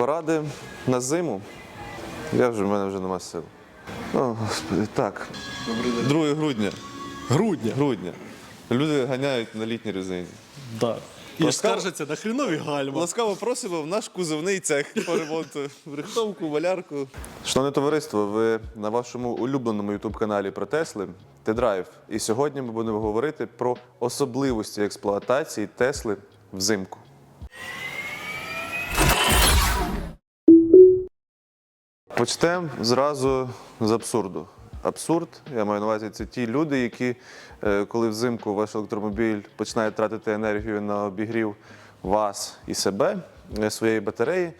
Поради на зиму. Я вже в мене вже нема сил. О, господи, так. 2 грудня. Грудня. Грудня. Люди ганяють на літній резині. Да. І Ласкаво- скаржаться на хрінові гальма. Ласкаво просимо в наш кузовний цех по ремонту. Рихтовку, валярку. Шановне товариство, ви на вашому улюбленому ютуб-каналі про Тесли Тедрайв. І сьогодні ми будемо говорити про особливості експлуатації Тесли взимку. Почнемо зразу з абсурду. Абсурд, я маю на увазі, це ті люди, які, е, коли взимку ваш електромобіль починає тратити енергію на обігрів вас і себе, е, своєї батареї,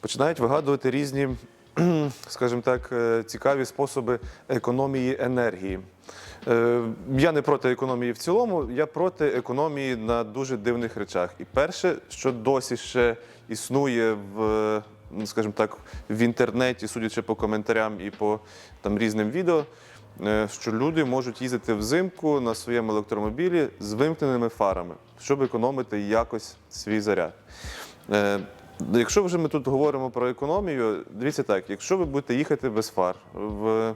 починають вигадувати різні, скажімо так, е, цікаві способи економії енергії. Я не проти економії в цілому, я проти економії на дуже дивних речах. І перше, що досі ще існує в, скажімо так, в інтернеті, судячи по коментарям і по там різним відео, е, що люди можуть їздити взимку на своєму електромобілі з вимкненими фарами, щоб економити якось свій заряд. Е, Якщо вже ми тут говоримо про економію, дивіться так, якщо ви будете їхати без фар в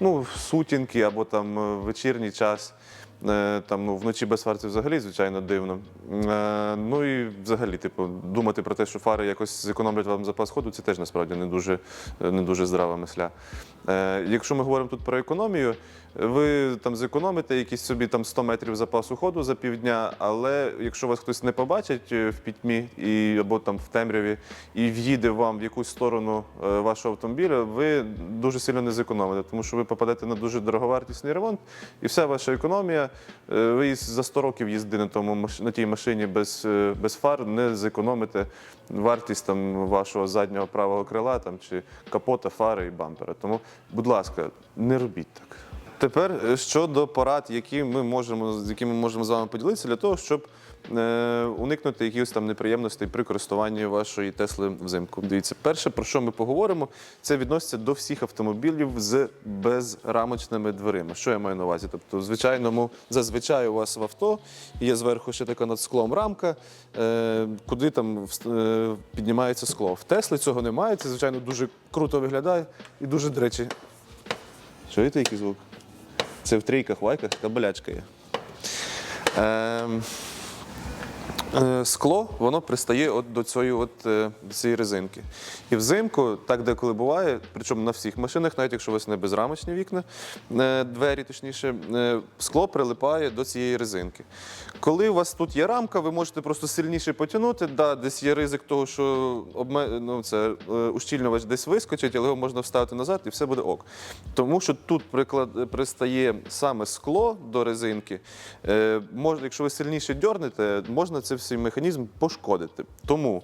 ну, в сутінки або там е, вечірній час. Е, Там, ну, вночі без фар це взагалі, звичайно, дивно. Е, Ну і взагалі, типу, думати про те, що фари якось зекономлять вам запас ходу, це теж насправді не дуже, е, не дуже здрава мисля. Е, Якщо ми говоримо тут про економію, ви там зекономите якісь собі там 100 метрів запасу ходу за півдня, але якщо вас хтось не побачить е, в пітьмі і, або там в темряві і в'їде вам в якусь сторону е, вашого автомобіля, ви дуже сильно не зекономите, тому що ви попадете на дуже дороговартісний ремонт, і вся ваша економія, ви за 100 років їзди на, тому, на тій машині без, без фар, не зекономите вартість там, вашого заднього правого крила там, чи капота, фари і бампера. Тому, будь ласка, не робіть так. Тепер е, щодо порад, які ми можемо, з якими ми можемо з вами поділитися, для того, щоб уникнути якихось там неприємностей при користуванні вашої Тесли взимку. Дивіться, перше, про що ми поговоримо, це відноситься до всіх автомобілів з безрамочними дверима. Що я маю на увазі? Тобто, звичайному, зазвичай у вас в авто є зверху ще така над склом рамка, е, куди там е, піднімається скло. В Тесли цього немає. Це, звичайно, дуже круто виглядає і дуже, до речі, чуєте який звук? Це в трійках, вайках та болячка є. Ем, е, Скло воно пристає от до цієї, от, е, цієї резинки. І взимку, так деколи буває, причому на всіх машинах, навіть якщо у вас не безрамочні вікна, е, двері, точніше, е, скло прилипає до цієї резинки. Коли у вас тут є рамка, ви можете просто сильніше потягнути. Да, десь є ризик того, що обме... ну, це, е, ущільнювач десь вискочить, але його можна вставити назад і все буде ок. Тому що тут приклад... пристає саме скло до резинки. Е, можна, якщо ви сильніше дьорнете, можна цей механізм пошкодити. Тому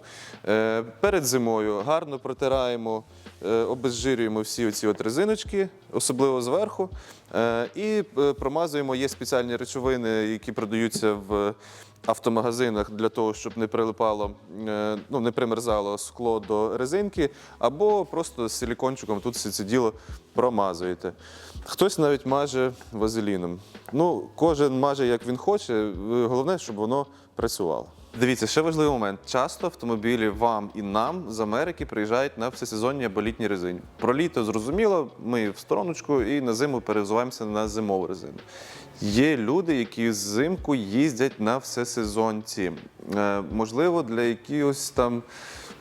е, перед зимою гарно протираємо, е, обезжирюємо всі ці от резиночки, особливо зверху, е, і е, промазуємо. Є спеціальні речовини, які продаються в автомагазинах для того, щоб не прилипало, е, ну не примерзало скло до резинки, або просто з силікончиком тут все це діло промазуєте. Хтось навіть маже вазеліном. Ну, кожен маже як він хоче. Головне, щоб воно працювало. Дивіться, ще важливий момент. Часто автомобілі вам і нам з Америки приїжджають на всесезонні або літні резині. Про літо зрозуміло, ми в стороночку і на зиму перевзуваємося на зимову резину. Є люди, які взимку їздять на всесезонці. Е, можливо, для якихось там.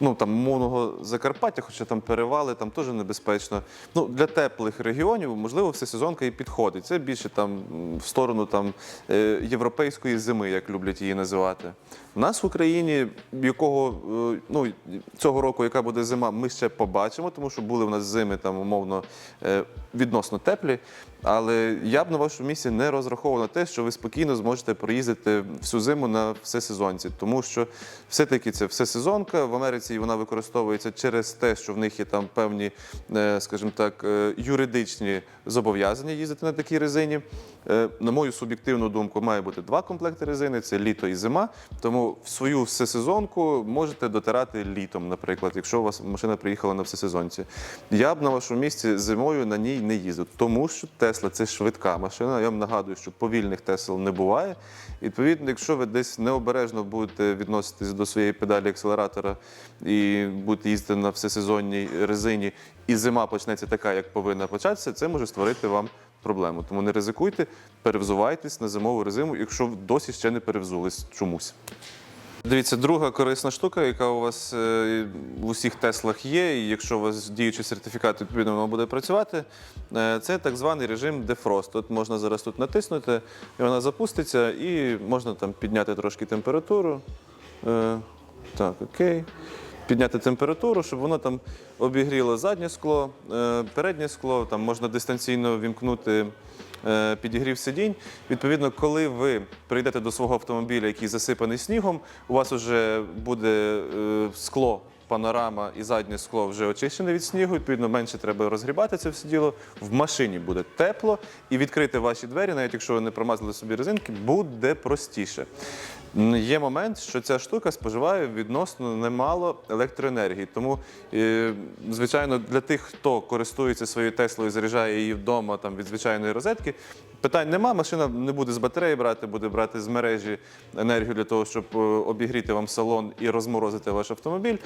Ну там мовного Закарпаття, хоча там перевали, там теж небезпечно. Ну для теплих регіонів, можливо, всесезонка і підходить. Це більше там в сторону там е, європейської зими, як люблять її називати. У нас в Україні, якого е, ну цього року, яка буде зима, ми ще побачимо, тому що були в нас зими там умовно е, відносно теплі. Але я б на вашому місці не розраховував на те, що ви спокійно зможете проїздити всю зиму на всесезонці, тому що все-таки це всесезонка. В Америці вона використовується через те, що в них є там певні, е, скажімо так, е, юридичні зобов'язання їздити на такій резині. Е, на мою суб'єктивну думку, має бути два комплекти резини: це літо і зима. Тому свою всесезонку можете дотирати літом, наприклад, якщо у вас машина приїхала на всесезонці. Я б на вашому місці зимою на ній не їздив, тому що Тесла це швидка машина. Я вам нагадую, що повільних Тесл не буває. Відповідно, якщо ви десь необережно будете відноситись до своєї педалі акселератора і будете їздити на всесезонній резині, і зима почнеться така, як повинна початися, це може створити вам проблему. Тому не ризикуйте, перевзувайтесь на зимову резину, якщо досі ще не перевзулись чомусь. Дивіться, друга корисна штука, яка у вас е, в усіх Теслах є, і якщо у вас діючий сертифікат, відповідно воно буде працювати. е, Це так званий режим Defrost. Тут можна зараз тут натиснути, і вона запуститься, і можна там підняти трошки температуру. Е, Так, окей. Підняти температуру, щоб воно там обігріло заднє скло, е, переднє скло, там можна дистанційно вімкнути е, підігрів сидінь. Відповідно, коли ви прийдете до свого автомобіля, який засипаний снігом, у вас вже буде е, скло. Панорама і заднє скло вже очищене від снігу, відповідно, менше треба розгрібати це все діло. В машині буде тепло і відкрити ваші двері, навіть якщо ви не промазали собі резинки, буде простіше. Є момент, що ця штука споживає відносно немало електроенергії. Тому, е, звичайно, для тих, хто користується своєю Теслою, заряджає її вдома там, від звичайної розетки, питань нема. Машина не буде з батареї брати, буде брати з мережі енергію для того, щоб е, обігріти вам салон і розморозити ваш автомобіль.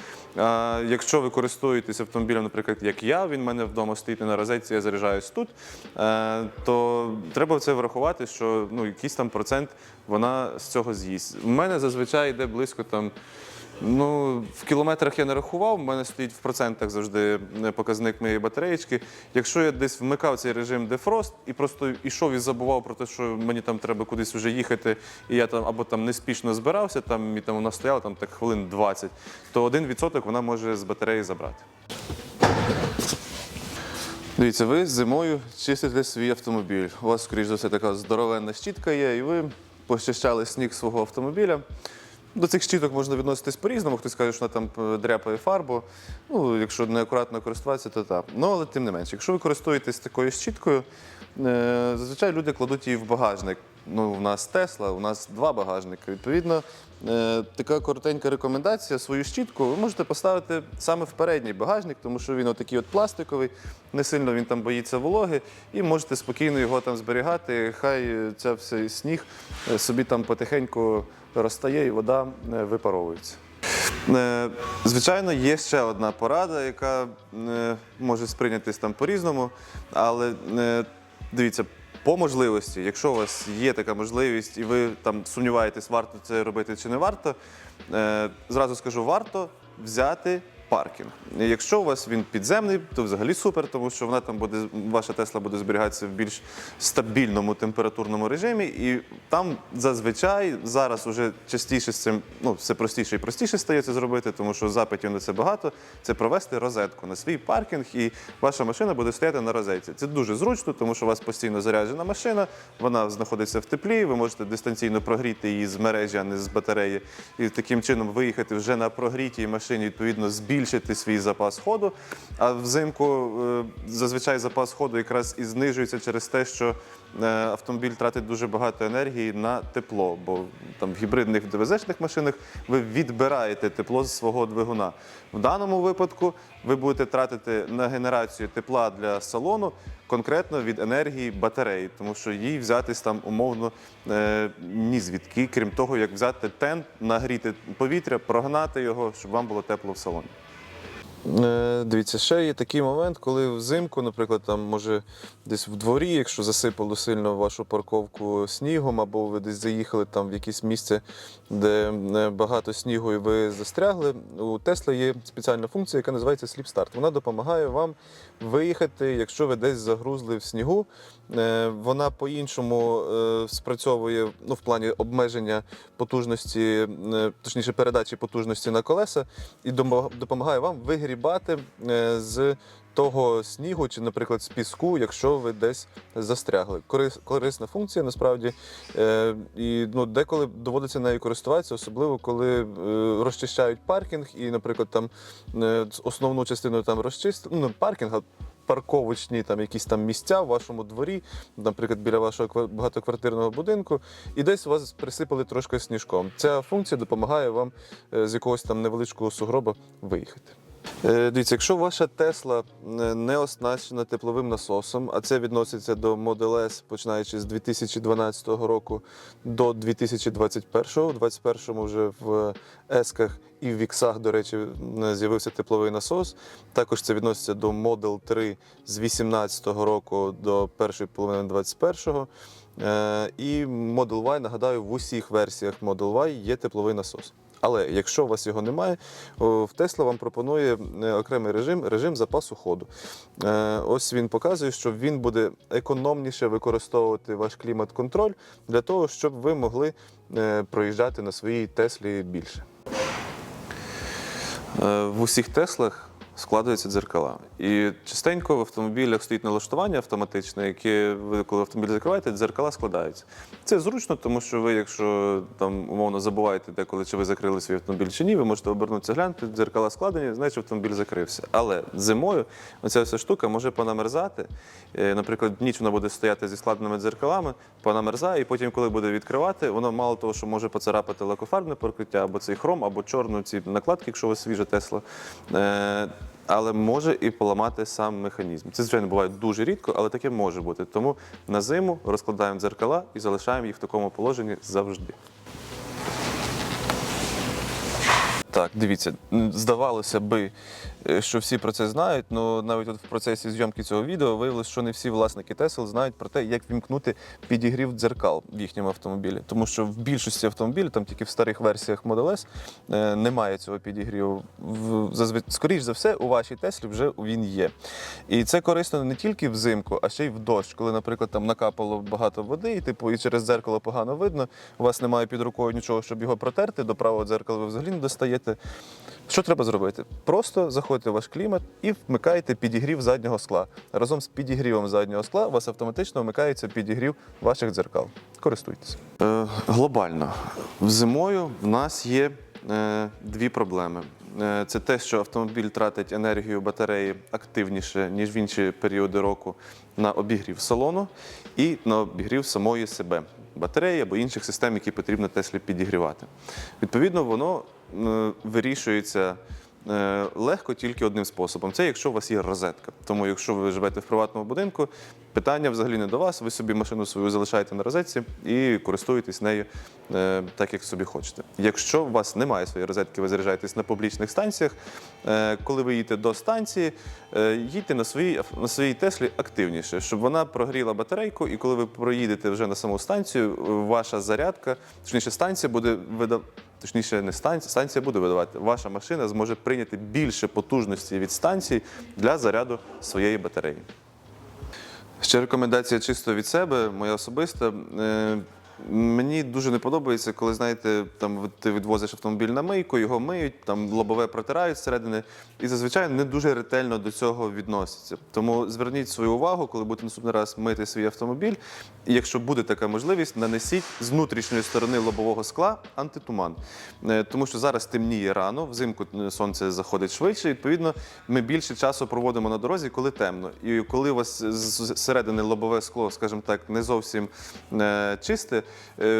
Якщо ви користуєтесь автомобілем, наприклад, як я, він в мене вдома стоїть на розетці, я заряджаюсь тут, е, то треба це врахувати, що ну, якийсь там процент вона з цього з'їсть. У мене зазвичай йде близько там. Ну, в кілометрах я не рахував, у мене стоїть в процентах завжди е, показник моєї батареєчки. Якщо я десь вмикав цей режим дефрост і просто йшов і забував про те, що мені там треба кудись вже їхати, і я там або там неспішно збирався, там і там вона стояла там так хвилин 20, то 1% вона може з батареї забрати. Дивіться, ви зимою чистите свій автомобіль. У вас, скоріш за все, така здоровенна щітка є, і ви почищали сніг свого автомобіля. До цих щіток можна відноситись по-різному. Хтось каже, що вона там е, дряпає фарбу. Ну, якщо неакуратно користуватися, то так. Ну, але тим не менше, якщо ви користуєтесь такою щіткою, е, зазвичай люди кладуть її в багажник. Ну, у нас Тесла, у нас два багажники. Відповідно, е, така коротенька рекомендація. Свою щітку ви можете поставити саме в передній багажник, тому що він отакий от пластиковий, не сильно він там боїться вологи, і можете спокійно його там зберігати. Хай ця все сніг е, собі там потихеньку розтає і вода е, випаровується. Е, Звичайно, є ще одна порада, яка може сприйнятись там по-різному, але дивіться. По можливості, якщо у вас є така можливість, і ви там сумніваєтесь, варто це робити чи не варто, е, зразу скажу, варто взяти паркінг. Якщо у вас він підземний, то взагалі супер, тому що вона там буде, ваша Тесла буде зберігатися в більш стабільному температурному режимі, і там зазвичай зараз уже частіше з цим, ну все простіше і простіше стає це зробити, тому що запитів на це багато. Це провести розетку на свій паркінг, і ваша машина буде стояти на розетці. Це дуже зручно, тому що у вас постійно заряджена машина, вона знаходиться в теплі, ви можете дистанційно прогріти її з мережі, а не з батареї, і таким чином виїхати вже на прогрітій машині, відповідно, збільшити свій запас ходу. А взимку е, зазвичай запас ходу якраз і знижується через те, що е, автомобіль тратить дуже багато енергії на тепло, бо там в гібридних ДВЗ-шних машинах ви відбираєте тепло з свого двигуна. В даному випадку ви будете тратити на генерацію тепла для салону конкретно від енергії батареї, тому що їй взятись там умовно е, ні звідки, крім того, як взяти тент, нагріти повітря, прогнати його, щоб вам було тепло в салоні. Е, Дивіться, ще є такий момент, коли взимку, наприклад, там може десь в дворі, якщо засипало сильно вашу парковку снігом, або ви десь заїхали там в якесь місце, де е, багато снігу і ви застрягли. У Тесла є спеціальна функція, яка називається Sleep Start. Вона допомагає вам виїхати, якщо ви десь загрузли в снігу. Е, Вона по-іншому спрацьовує ну, в плані обмеження потужності, точніше передачі потужності на колеса, і допомагає вам вигрібати е, з того снігу чи, наприклад, з піску, якщо ви десь застрягли. Корис- Корисна функція насправді. Е, І ну, деколи доводиться нею користуватися, особливо коли е, розчищають паркінг, і, наприклад, там основну частину там розчистили, ну, а парковочні там якісь там місця в вашому дворі, наприклад, біля вашого ква- багатоквартирного будинку, і десь вас присипали трошки сніжком. Ця функція допомагає вам з якогось там невеличкого сугроба виїхати. Е, Дивіться, якщо ваша Тесла е, не оснащена тепловим насосом, а це відноситься до Model S, починаючи з 2012 року до 2021, у 2021 вже в Есках і в Віксах, до речі, з'явився тепловий насос. Також це відноситься до Model 3 з 2018 року до першої половини 2021. Е, І Model Y, нагадаю, в усіх версіях Model Y є тепловий насос. Але якщо у вас його немає, в Тесла вам пропонує е, окремий режим режим запасу ходу. Е, Ось він показує, що він буде економніше використовувати ваш клімат-контроль для того, щоб ви могли е, проїжджати на своїй Теслі більше. В усіх Теслах складаються дзеркала. І частенько в автомобілях стоїть налаштування автоматичне, яке ви, коли автомобіль закриваєте, дзеркала складаються. Це зручно, тому що ви, якщо там умовно забуваєте деколи, чи ви закрили свій автомобіль чи ні, ви можете обернутися, глянути, дзеркала складені, значить автомобіль закрився. Але зимою оця вся штука може понамерзати. Е, Наприклад, ніч вона буде стояти зі складеними дзеркалами, понамерзає, і потім, коли буде відкривати, воно мало того, що може поцарапати лакофарбне покриття, або цей хром, або чорну ці накладки, якщо у вас свіжа Тесла. Але може і поламати сам механізм. Це, звичайно, буває дуже рідко, але таке може бути. Тому на зиму розкладаємо дзеркала і залишаємо їх в такому положенні завжди. Так, дивіться, здавалося би, що всі про це знають, але навіть от в процесі зйомки цього відео виявилось, що не всі власники Tesla знають про те, як вімкнути підігрів дзеркал в їхньому автомобілі. Тому що в більшості автомобілів, там тільки в старих версіях Model S, е, немає цього підігріву. Скоріш за все, у вашій Теслі вже він є. І це корисно не тільки взимку, а ще й в дощ, коли, наприклад, там накапало багато води, і типу, і через дзеркало погано видно, у вас немає під рукою нічого, щоб його протерти, до правого дзеркала ви взагалі не достаєте. Що треба зробити? Просто заходите ваш клімат і вмикаєте підігрів заднього скла. Разом з підігрівом заднього скла у вас автоматично вмикається підігрів ваших дзеркал. Користуйтесь. Е, глобально. Зимою в нас є е, дві проблеми. Е, Це те, що автомобіль тратить енергію батареї активніше, ніж в інші періоди року, на обігрів салону і на обігрів самої себе, батареї або інших систем, які потрібно Теслі підігрівати. Відповідно, воно вирішується легко тільки одним способом. Це якщо у вас є розетка. Тому, якщо ви живете в приватному будинку, питання взагалі не до вас. Ви собі машину свою залишаєте на розетці і користуєтесь нею е, так, як собі хочете. Якщо у вас немає своєї розетки, ви заряджаєтесь на публічних станціях. е, Коли ви їдете до станції, е, їдьте на своїй на своїй Теслі активніше, щоб вона прогріла батарейку, і коли ви проїдете вже на саму станцію, е, ваша зарядка, точніше, станція буде видавати. Точніше, не станція, станція буде видавати. Ваша машина зможе прийняти більше потужності від станції для заряду своєї батареї. Ще рекомендація чисто від себе, моя особиста. Мені дуже не подобається, коли знаєте, там ти відвозиш автомобіль на мийку, його миють, там лобове протирають зсередини, і зазвичай не дуже ретельно до цього відносяться. Тому зверніть свою увагу, коли будете наступний раз мити свій автомобіль. І якщо буде така можливість, нанесіть з внутрішньої сторони лобового скла антитуман. Е, Тому що зараз темніє рано, взимку е, сонце заходить швидше. Відповідно, ми більше часу проводимо на дорозі, коли темно. І коли у вас зсередини лобове скло, скажімо так, не зовсім е, чисте,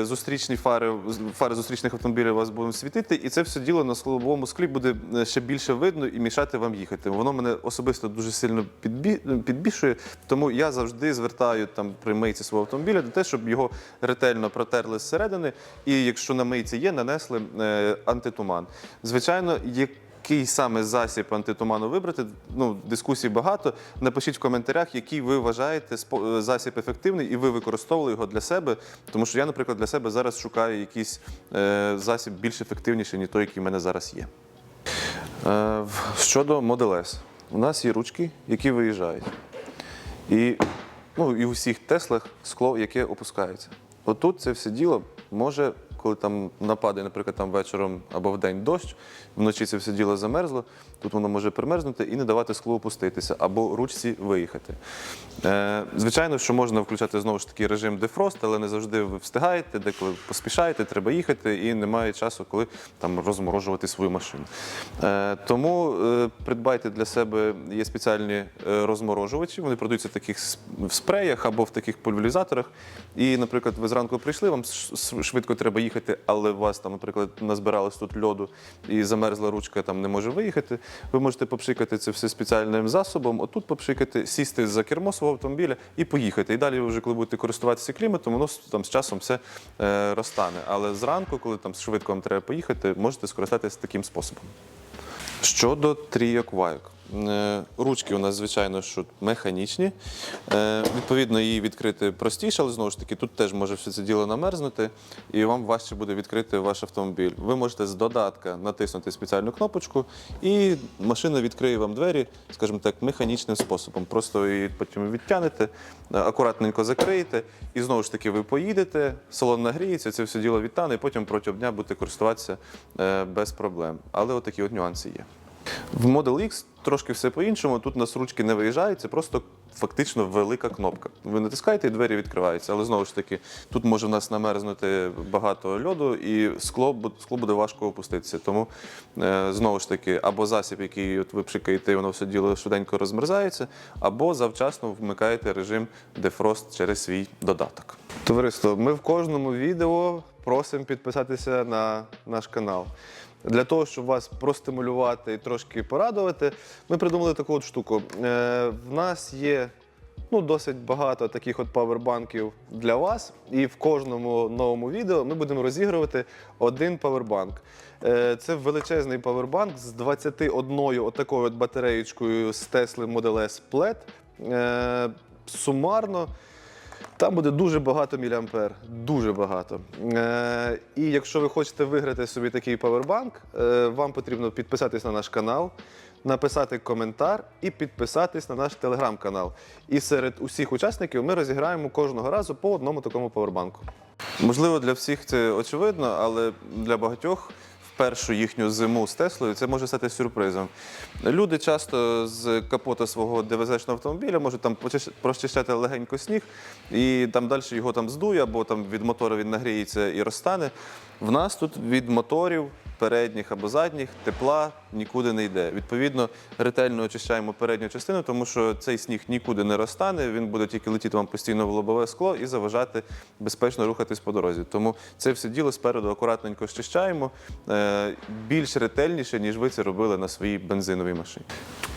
зустрічні фари, фари зустрічних автомобілів у вас будуть світити, і це все діло на лобовому склі буде е, ще більше видно і мішати вам їхати. Воно мене особисто дуже сильно підбі- підбішує, тому я завжди звертаю там при мийці свого автомобіля до те, щоб його ретельно протерли зсередини, і якщо на мийці є, нанесли е, антитуман. Звичайно, є який саме засіб антитуману вибрати. Ну, дискусій багато. Напишіть в коментарях, який ви вважаєте засіб ефективний, і ви використовували його для себе. Тому що я, наприклад, для себе зараз шукаю якийсь е, засіб більш ефективніший, ніж той, який в мене зараз є. Е, щодо Model S. У нас є ручки, які виїжджають. І, ну, і у всіх Теслах скло, яке опускається. Отут це все діло може, коли там нападе, наприклад, там вечором або в день дощ, вночі це все діло замерзло, тут воно може примерзнути і не давати склу опуститися або ручці виїхати. Е, звичайно, що можна включати знову ж таки режим дефрост, але не завжди ви встигаєте, деколи поспішаєте, треба їхати, і немає часу, коли там розморожувати свою машину. Е, тому е, придбайте для себе є спеціальні е, розморожувачі. Вони продаються в таких в спреях або в таких пульверизаторах. І, наприклад, ви зранку прийшли, вам швидко треба їхати, але у вас там, наприклад, назбиралось тут льоду і замерзла ручка, там не може виїхати. Ви можете попшикати це все спеціальним засобом. Отут попшикати, сісти за кермо свого автомобіля і поїхати. І далі, ви вже коли будете користуватися кліматом, воно там з часом все е, розтане. Але зранку, коли там швидко вам треба поїхати, можете скористатися таким способом. Щодо трійок вайок. Е, Ручки у нас, звичайно, що механічні. Е, Відповідно, її відкрити простіше, але знову ж таки, тут теж може все це діло намерзнути, і вам важче буде відкрити ваш автомобіль. Ви можете з додатка натиснути спеціальну кнопочку, і машина відкриє вам двері, скажімо так, механічним способом. Просто її потім відтягнете, е, акуратненько закриєте, і знову ж таки ви поїдете, салон нагріється, це все діло відтане, і потім протягом дня будете користуватися без проблем. Але отакі от нюанси є. В Model X трошки все по-іншому. Тут у нас ручки не виїжджають, це просто фактично велика кнопка. Ви натискаєте і двері відкриваються. Але знову ж таки, тут може в нас намерзнути багато льоду, і скло, скло буде важко опуститися. Тому е, знову ж таки, або засіб, який от ви пшикаєте, воно все діло швиденько розмерзається, або завчасно вмикаєте режим дефрост через свій додаток. Товариство, ми в кожному відео просимо підписатися на наш канал. Для того, щоб вас простимулювати і трошки порадувати, ми придумали таку от штуку. Е, в нас є ну, досить багато таких от павербанків для вас, і в кожному новому відео ми будемо розігрувати один павербанк. Е, це величезний павербанк з 21 отакою от батареєчкою з Tesla Model S Plaid. Е, сумарно. Там буде дуже багато міліампер, дуже багато. Е, і якщо ви хочете виграти собі такий павербанк, е, вам потрібно підписатись на наш канал, написати коментар і підписатись на наш телеграм-канал. І серед усіх учасників ми розіграємо кожного разу по одному такому павербанку. Можливо, для всіх це очевидно, але для багатьох першу їхню зиму з Теслою це може стати сюрпризом. Люди часто з капота свого ДВЗ-шного автомобіля можуть там прочищати легенько сніг, і там далі його там здує, або там від мотора він нагріється і розтане. В нас тут від моторів передніх або задніх тепла нікуди не йде. Відповідно, ретельно очищаємо передню частину, тому що цей сніг нікуди не розтане, він буде тільки летіти вам постійно в лобове скло і заважати безпечно рухатись по дорозі. Тому це все діло спереду акуратненько щищаємо е, більш ретельніше, ніж ви це робили на своїй бензиновій машині.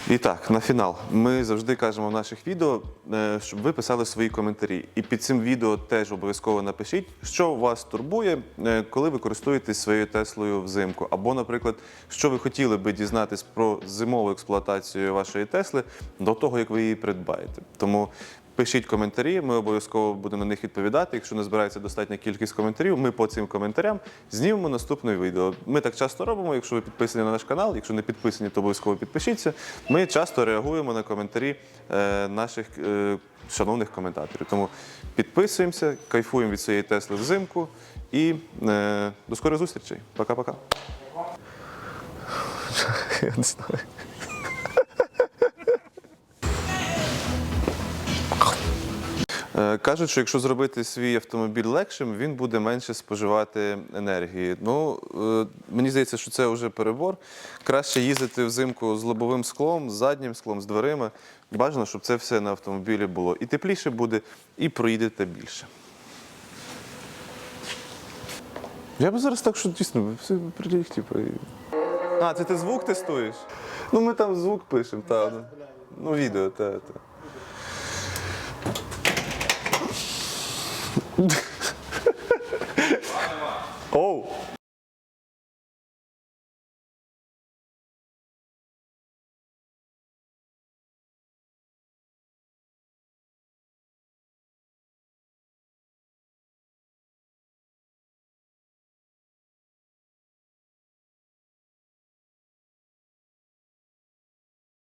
І так, на фінал. Ми завжди кажемо в наших відео, е, щоб ви писали свої коментарі. І під цим відео теж обов'язково напишіть, що вас турбує, е, коли ви користуєтесь своєю Теслою взимку. Або, наприклад, що ви хотіли би дізнатись про зимову експлуатацію вашої Тесли до того, як ви її придбаєте. Тому Пишіть коментарі, ми обов'язково будемо на них відповідати. Якщо не збирається достатня кількість коментарів, ми по цим коментарям знімемо наступне відео. Ми так часто робимо. Якщо ви підписані на наш канал, якщо не підписані, то обов'язково підпишіться. Ми часто реагуємо на коментарі е, наших е, шановних коментаторів. Тому підписуємося, кайфуємо від цієї Тесли взимку і е, до скорих зустрічей. Пока-пока. Я не знаю. Е, Кажуть, що якщо зробити свій автомобіль легшим, він буде менше споживати енергії. Ну, е, мені здається, що це вже перебор. Краще їздити взимку з лобовим склом, з заднім склом, з дверима. Бажано, щоб це все на автомобілі було. І тепліше буде, і проїдете більше. Я би зараз так, що дійсно все прилігті проїду. А, це ти звук тестуєш? Ну, ми там звук пишемо, так. Ну, ну, відео, так. Та. Оу!